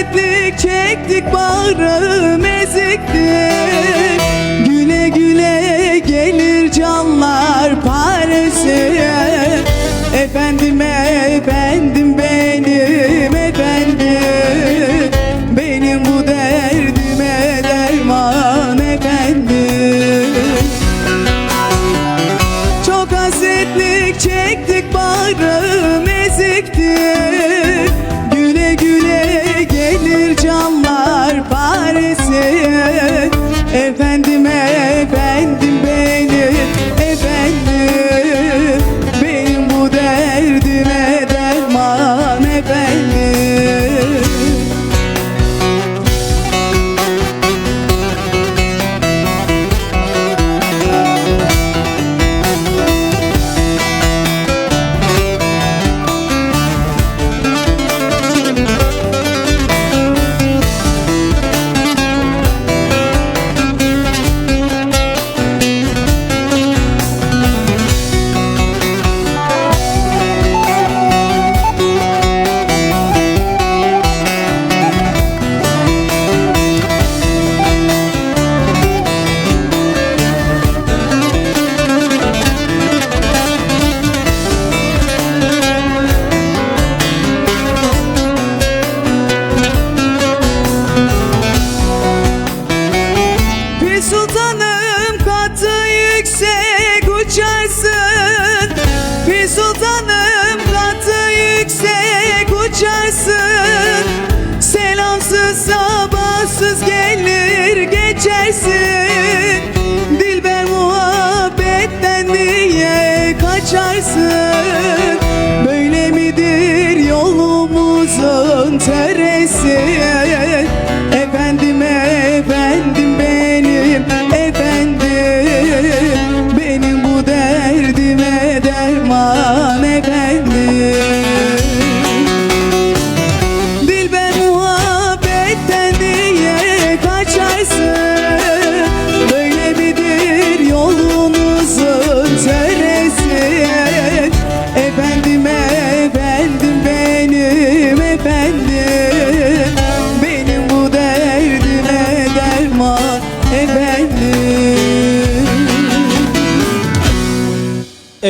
Hasretlik çektik bağrım ezikti. Güle güle gelir canlar paresi benim uçarsın. Pir sultanım katı yüksek uçarsın. Selamsız sabahsız gelir geçersin. Dilber muhabbetten diye kaçarsın. Böyle midir yolumuzun teresi?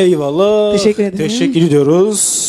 Eyvallah. Teşekkür ederim. Teşekkür ediyoruz.